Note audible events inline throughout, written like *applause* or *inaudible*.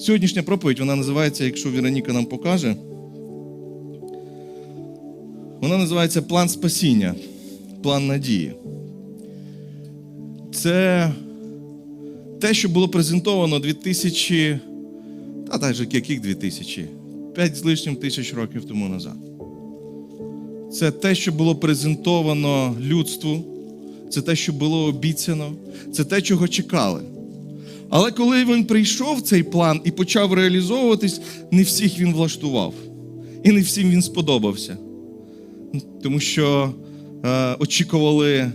Сьогоднішня проповідь вона називається, якщо Вероніка нам покаже. Вона називається План спасіння, план надії. Це те, що було презентовано 2000, та навіть яких 2000, 5 з лишнім тисяч років тому назад. Це те, що було презентовано людству, це те, що було обіцяно, це те, чого чекали. Але коли він прийшов цей план і почав реалізовуватись, не всіх він влаштував. І не всім він сподобався. Тому що е, очікували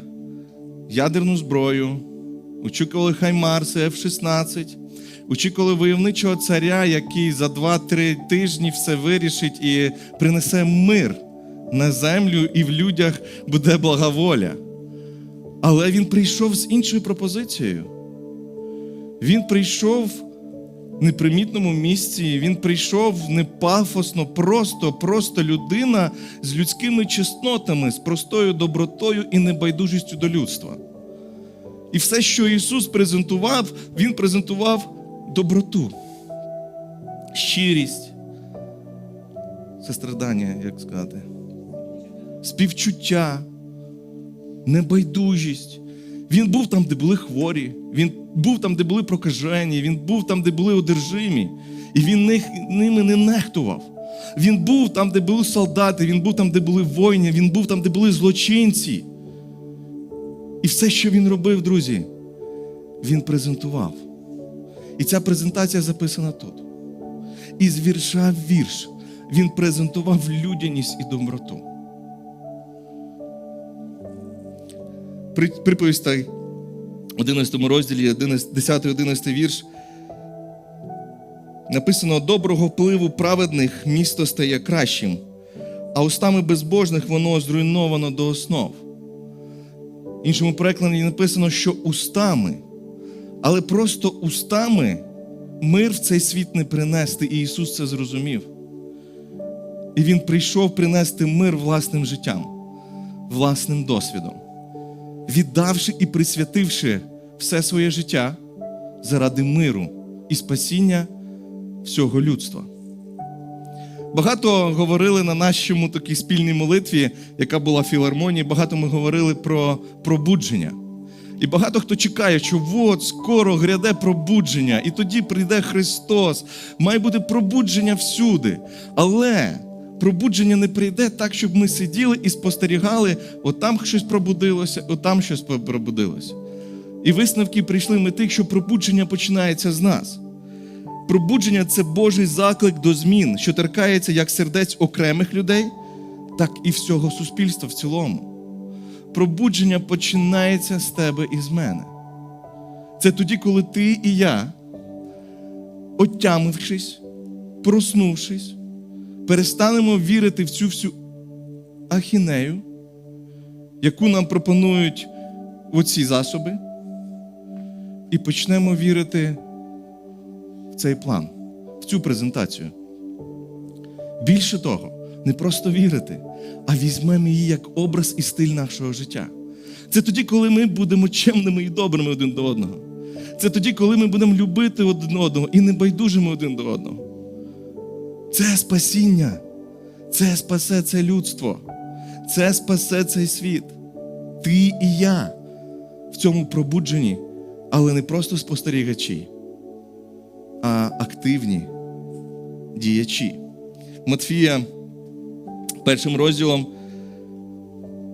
ядерну зброю, очікували Хаймарси F-16, очікували войовничого царя, який за 2-3 тижні все вирішить і принесе мир на землю, і в людях буде благоволя. Але він прийшов з іншою пропозицією. Він прийшов в непримітному місці, він прийшов не пафосно, просто, просто людина з людськими чеснотами, з простою добротою і небайдужістю до людства. І все, що Ісус презентував, Він презентував доброту, щирість, сострадання, як сказати, співчуття, небайдужість. Він був там, де були хворі, він був там, де були прокажені, він був там, де були одержимі, і він них, ними не нехтував. Він був там, де були солдати, він був там, де були воїни, він був там, де були злочинці. І все, що він робив, друзі, він презентував. І ця презентація записана тут. І з вірша в вірш він презентував людяність і доброту. При- Приповість та 11 розділі, 10-11 вірш. Написано: доброго впливу праведних місто стає кращим, а устами безбожних воно зруйновано до основ. Іншому перекладі написано, що устами, але просто устами мир в цей світ не принести, і Ісус це зрозумів. І Він прийшов принести мир власним життям, власним досвідом віддавши і присвятивши все своє життя заради миру і спасіння всього людства. Багато говорили на нашому такій спільній молитві, яка була в філармонії, багато ми говорили про пробудження. І багато хто чекає, що от скоро гряде пробудження, і тоді прийде Христос. Має бути пробудження всюди. Але пробудження не прийде так, щоб ми сиділи і спостерігали, отам щось пробудилося, отам щось пробудилося. І висновки прийшли ми тих, що пробудження починається з нас. Пробудження це Божий заклик до змін, що торкається як сердець окремих людей, так і всього суспільства в цілому. Пробудження починається з тебе і з мене. Це тоді, коли ти і я, отямившись, проснувшись, перестанемо вірити в цю всю ахінею, яку нам пропонують оці засоби, і почнемо вірити в цей план, в цю презентацію. Більше того, не просто вірити, а візьмемо її як образ і стиль нашого життя. Це тоді, коли ми будемо чемними і добрими один до одного. Це тоді, коли ми будемо любити один одного і не байдужими один до одного. Це спасіння. Це спасе це людство. Це спасе цей світ. Ти і я в цьому пробудженні, але не просто спостерігачі, а активні діячі. Матфія першим розділом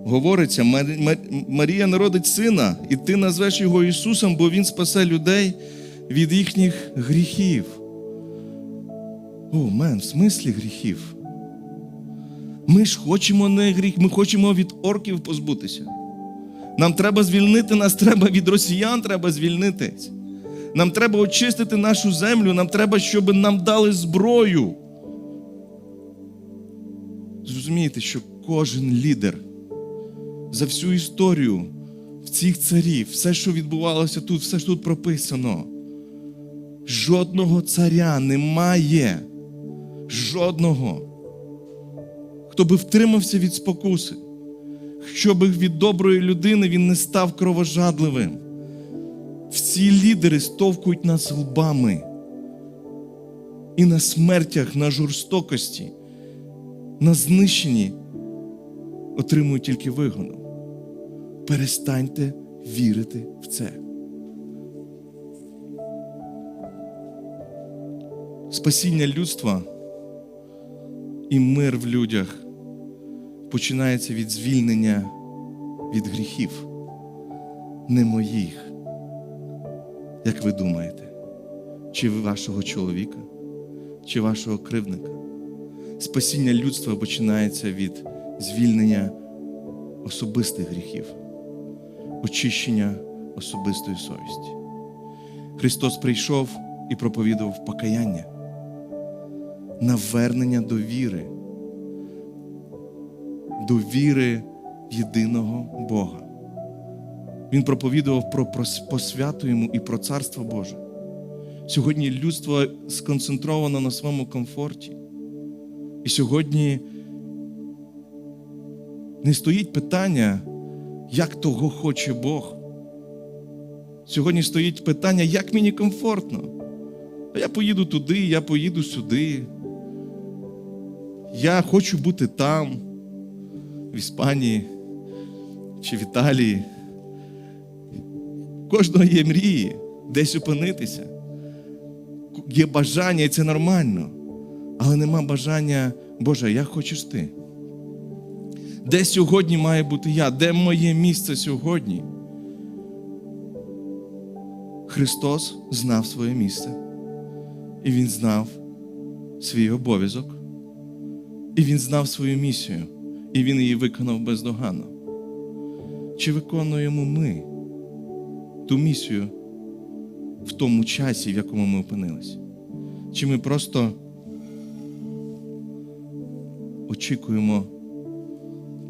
говориться: Мар- Мар- Марія народить сина, і ти назвеш його Ісусом, бо Він спасе людей від їхніх гріхів. О, мен, в смислі гріхів. Ми ж хочемо не гріх, ми хочемо від орків позбутися. Нам треба звільнити, нас треба від росіян треба звільнитись. Нам треба очистити нашу землю, нам треба, щоб нам дали зброю. Зрозумієте, що кожен лідер за всю історію цих царів, все, що відбувалося тут, все що тут прописано. Жодного царя немає. Жодного. Хто би втримався від спокуси, щоб від доброї людини він не став кровожадливим. Всі лідери стовкують нас лбами. і на смертях, на жорстокості, на знищенні отримують тільки вигоду. Перестаньте вірити в це. Спасіння людства і мир в людях починається від звільнення від гріхів, не моїх. Як ви думаєте, чи вашого чоловіка, чи вашого кривника? Спасіння людства починається від звільнення особистих гріхів, очищення особистої совісті. Христос прийшов і проповідував покаяння, навернення до віри, до віри єдиного Бога. Він проповідував про посвяту йому і про царство Боже. Сьогодні людство сконцентровано на своєму комфорті. І сьогодні не стоїть питання, як того хоче Бог. Сьогодні стоїть питання, як мені комфортно. А я поїду туди, я поїду сюди. Я хочу бути там, в Іспанії чи в Італії. Кожного є мрії десь опинитися. Є бажання, і це нормально. Але нема бажання, Боже, як хочеш ти. Де сьогодні має бути я? Де моє місце сьогодні? Христос знав своє місце, і Він знав свій обов'язок, і Він знав свою місію, і Він її виконав бездоганно. Чи виконуємо ми ту місію в тому часі, в якому ми опинилися? Чи ми просто очікуємо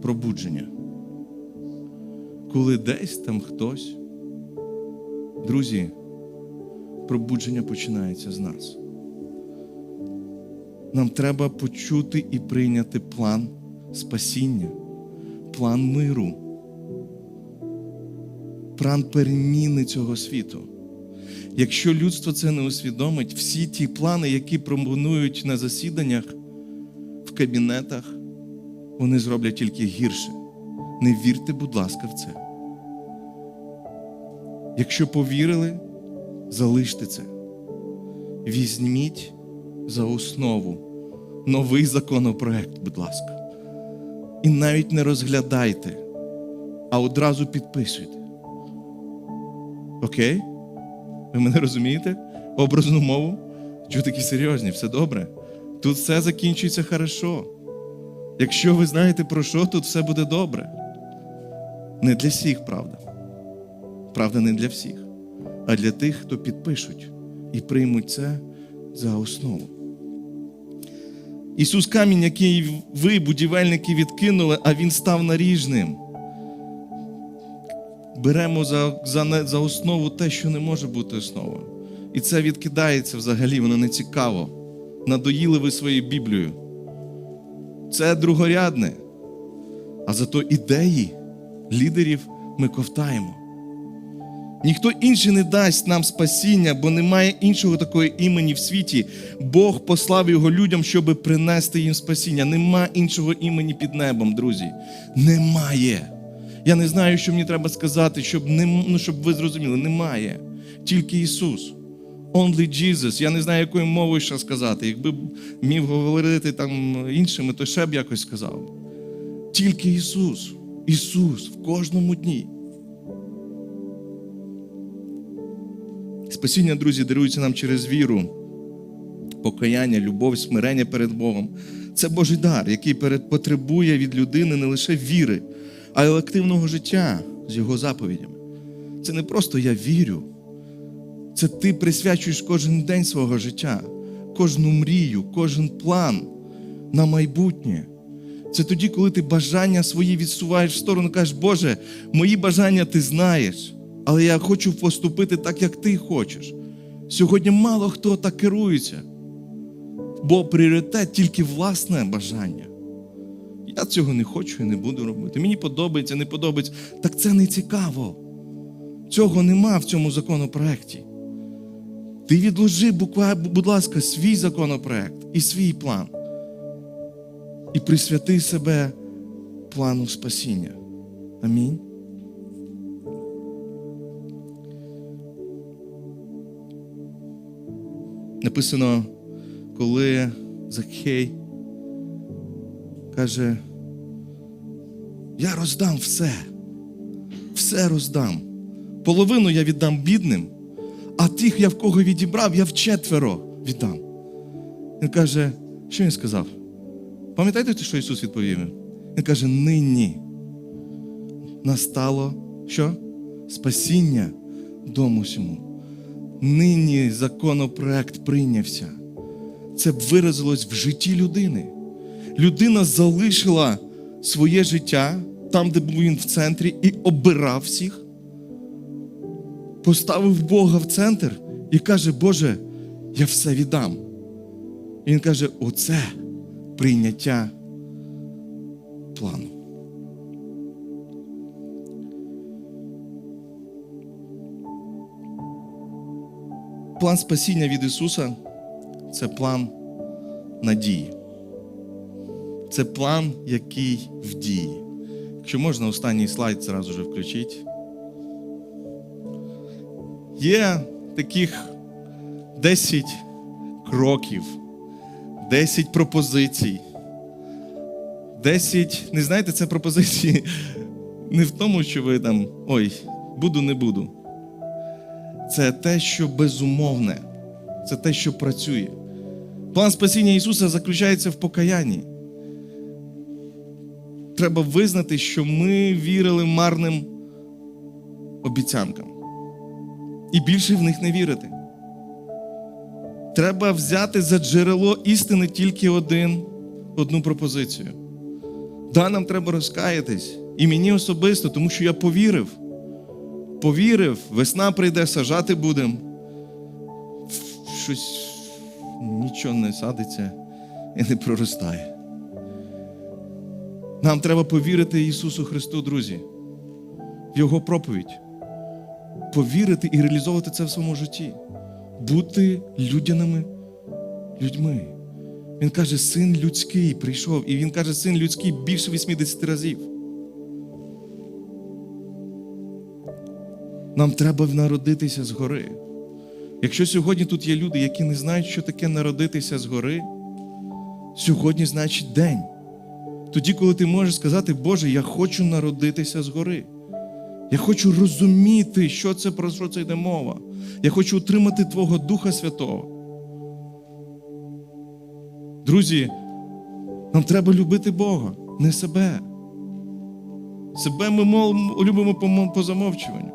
пробудження? Коли десь там хтось, друзі, пробудження починається з нас. Нам треба почути і прийняти план спасіння, план миру, план переміни цього світу. Якщо людство це не усвідомить, всі ті плани, які пропонують на засіданнях, в кабінетах, вони зроблять тільки гірше. Не вірте, будь ласка, в це. Якщо повірили, залиште це. Візьміть за основу новий законопроект, будь ласка. І навіть не розглядайте, а одразу підписуйте. Окей? Ви мене розумієте? Образну мову? Чого такі серйозні, все добре. Тут все закінчується хорошо. Якщо ви знаєте про що, тут все буде добре. Не для всіх, правда. Правда, не для всіх, а для тих, хто підпишуть і приймуть це за основу. Ісус камінь, який ви, будівельники, відкинули, а Він став наріжним. Беремо за, за, за основу те, що не може бути основою. І це відкидається взагалі, воно не цікаво. Надоїли ви своєю Біблією. Це другорядне. А зато ідеї лідерів ми ковтаємо. Ніхто інший не дасть нам спасіння, бо немає іншого такого імені в світі. Бог послав його людям, щоб принести їм спасіння. Нема іншого імені під небом, друзі. Немає. Я не знаю, що мені треба сказати, щоб, не, ну, щоб ви зрозуміли. Немає. Тільки Ісус. Only Jesus. Я не знаю, якою мовою ще сказати. Якби міг говорити там іншими, то ще б якось сказав. Тільки Ісус. Ісус в кожному дні. Спасіння, друзі, дарується нам через віру, покаяння, любов, смирення перед Богом. Це Божий дар, який потребує від людини не лише віри, а й активного життя з його заповідями. Це не просто я вірю. Це ти присвячуєш кожен день свого життя, кожну мрію, кожен план на майбутнє. Це тоді, коли ти бажання свої відсуваєш в сторону, кажеш, Боже, мої бажання ти знаєш, але я хочу поступити так, як ти хочеш. Сьогодні мало хто так керується, бо пріоритет тільки власне бажання. Я цього не хочу і не буду робити. Мені подобається, не подобається. Так це не цікаво. Цього нема в цьому законопроекті. Ти відложи, будь ласка, свій законопроект і свій план. І присвяти себе плану спасіння. Амінь. Написано, коли Закхей каже, я роздам все, все роздам. Половину я віддам бідним, а тих, я в кого відібрав, я вчетверо віддам. Він каже, що він сказав? Пам'ятаєте, що Ісус відповів? Він каже: нині настало що? Спасіння дому сьому. Нині законопроект прийнявся. Це б виразилось в житті людини. Людина залишила своє життя там, де був він в центрі, і обирав всіх. Поставив Бога в центр і каже: Боже, я все віддам. І він каже: оце прийняття плану. План спасіння від Ісуса це план надії. Це план, який в дії. Якщо можна, останній слайд зразу же включіть. Є таких 10 кроків, 10 пропозицій. 10, не знаєте, це пропозиції *laughs* не в тому, що ви там ой, буду, не буду. Це те, що безумовне, це те, що працює. План спасіння Ісуса заключається в покаянні. Треба визнати, що ми вірили марним обіцянкам. І більше в них не вірити. Треба взяти за джерело істини тільки один, одну пропозицію. Да, нам треба розкаятись. І мені особисто, тому що я повірив. Повірив, весна прийде, сажати будемо. Щось нічого не садиться і не проростає. Нам треба повірити Ісусу Христу, друзі, в Його проповідь. Повірити і реалізовувати це в своєму житті. Бути людяними людьми. Він каже, син людський прийшов, і він каже, син людський більше 80 разів. Нам треба народитися згори. Якщо сьогодні тут є люди, які не знають, що таке народитися згори, сьогодні значить день. Тоді, коли ти можеш сказати, Боже, я хочу народитися згори. Я хочу розуміти, що це про що це йде мова. Я хочу отримати Твого Духа Святого. Друзі, нам треба любити Бога, не себе. Себе ми любимо по замовчуванню.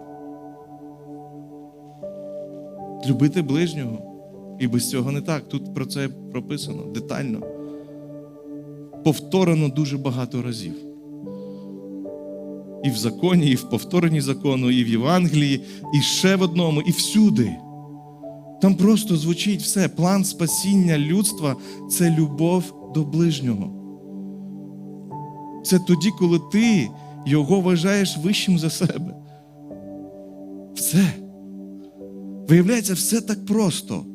Любити ближнього. І без цього не так. Тут про це прописано детально. Повторено дуже багато разів. І в законі, і в повторенні закону, і в Євангелії, і ще в одному, і всюди. Там просто звучить все. План спасіння людства це любов до ближнього. Це тоді, коли ти його вважаєш вищим за себе. Все. Виявляється, все так просто.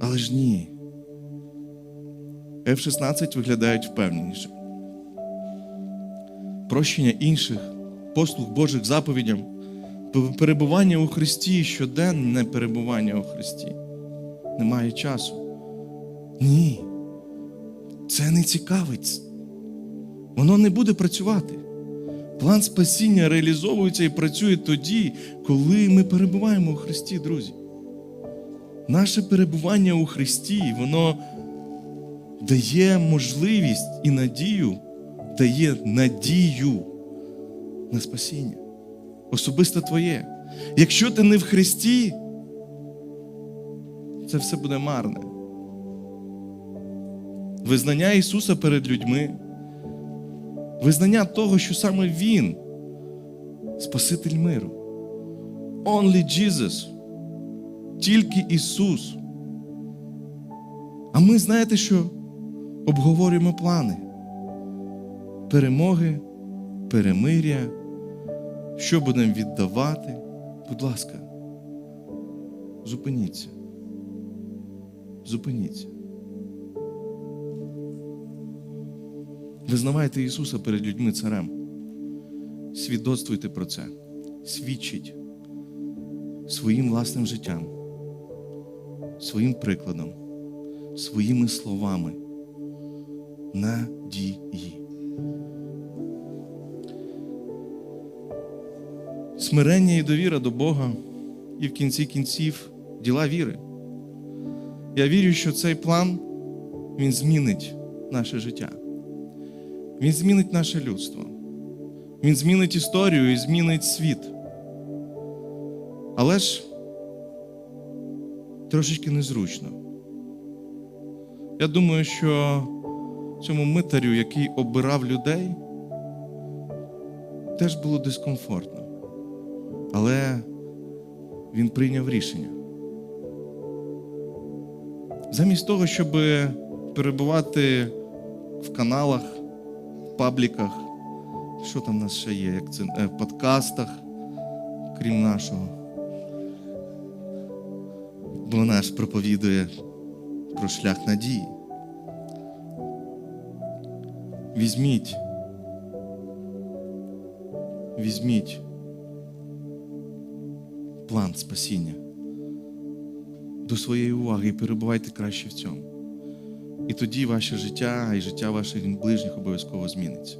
Але ж ні. F-16 виглядають впевненіше. Прощення інших, послуг Божих заповідям, перебування у Христі, щоденне перебування у Христі. Немає часу. Ні. Це не цікавить. Воно не буде працювати. План спасіння реалізовується і працює тоді, коли ми перебуваємо у Христі, друзі. Наше перебування у Христі, воно дає можливість і надію, дає надію на спасіння. Особисто твоє. Якщо ти не в Христі, це все буде марне. Визнання Ісуса перед людьми, визнання того, що саме Він Спаситель миру. Only Jesus. Тільки Ісус. А ми знаєте, що обговорюємо плани перемоги, перемиря, що будемо віддавати. Будь ласка. зупиніться. Зупиніться. Визнавайте Ісуса перед людьми царем. Свідоцтвуйте про це. Свідчіть своїм власним життям, своїм прикладом, своїми словами. Надії. Смирення і довіра до Бога і в кінці кінців діла віри. Я вірю, що цей план він змінить наше життя. Він змінить наше людство. Він змінить історію і змінить світ. Але ж трошечки незручно. Я думаю, що цьому митарю, який обирав людей, теж було дискомфортно. Але він прийняв рішення. Замість того, щоб перебувати в каналах, пабліках, що там в нас ще є, як це, е, в подкастах, крім нашого. Бо наш проповідує про шлях надії. Візьміть. Візьміть план спасіння до своєї уваги і перебувайте краще в цьому. І тоді ваше життя і життя ваших ближніх обов'язково зміниться.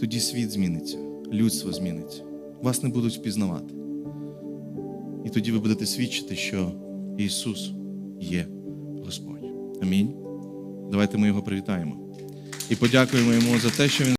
Тоді світ зміниться, людство зміниться, вас не будуть впізнавати. І тоді ви будете свідчити, що Ісус є Господь. Амінь. Давайте ми його привітаємо і подякуємо йому за те, що Він.